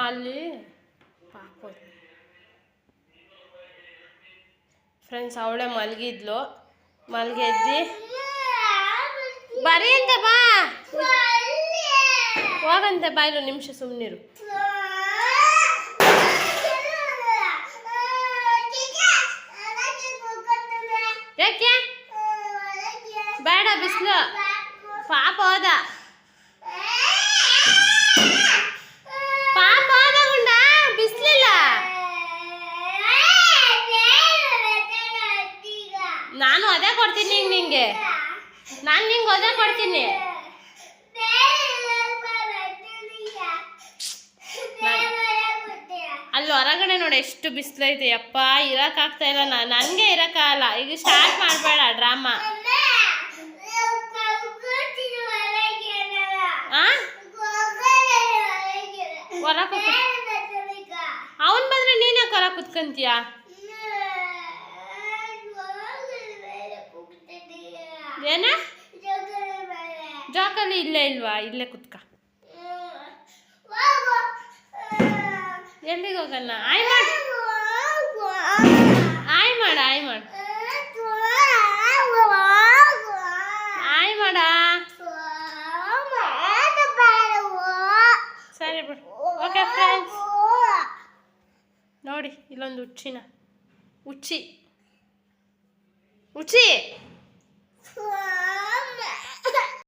ಅಲ್ಲಿ? ಫ್ರೆಂಡ್ಸ್ ಅವಳೆ ಮಲಗಿದ್ಲು. ಮಲಗೆದ್ದಿ. ಬರೀ ಅಂತ, ಬಾ. ಹೋಗಂತೆ ಬಾಯ್ಲು ನಿಮಿಷ ಸುಮ್ಮನಿರು ಯಾಕೆ? ಬೇಡ, ಬಿಸಿಲು. ಪಾಪ ಹೋದ ಪಾಪ ಹೋದ ಗುಂಡ ಬಿಸ್ಲಿಲ್ಲ ನಾನು ಅದೇ ಕೊಡ್ತೀನಿ ನಿಂಗೆ ನಾನು ನಿಂಗೆ ಅದೇ ಕೊಡ್ತೀನಿ. ಅಲ್ಲಿ ಹೊರಗಡೆ ನೋಡಿ ಎಷ್ಟು ಬಿಸಿಲೈತೆ. ಯಪ್ಪ ಇರಕ್ಕಾಗ್ತಾ ಇಲ್ಲ. ನಾನು ನನಗೆ ಇರಕ್ಕಾಗಲ್ಲ ಈಗ ಸ್ಟಾರ್ಟ್ ಮಾಡಬೇಡ, ಡ್ರಾಮಾ. ಹೊರ ಅವನ್ ಬಂದ್ರೆ ನೀನೇ ಹೊರ ಕುತ್ಕಂತೀಯ? ಏನ ಜೋಕಲ್ಲಿ ಇಲ್ಲೇ ಇಲ್ವಾ ಇಲ್ಲೇ ಕುತ್ಕ ಎಲ್ಲಿಗೆ ಹೋಗಲ್ಲ ಆಯ್ ಮಾಡ್ ಆಯ್ ಮಾಡ ಆಯ್ ಮಾಡ ಆಯ್ ಮಾಡ ಸರಿ ಬಿಡು ಓಕೆ ಫ್ರೆಂಡ್ಸ್ ನೋಡಿ ಇಲ್ಲೊಂದು ಹುಚ್ಚಿನ ಹುಚ್ಚಿ ಹುಚ್ಚಿ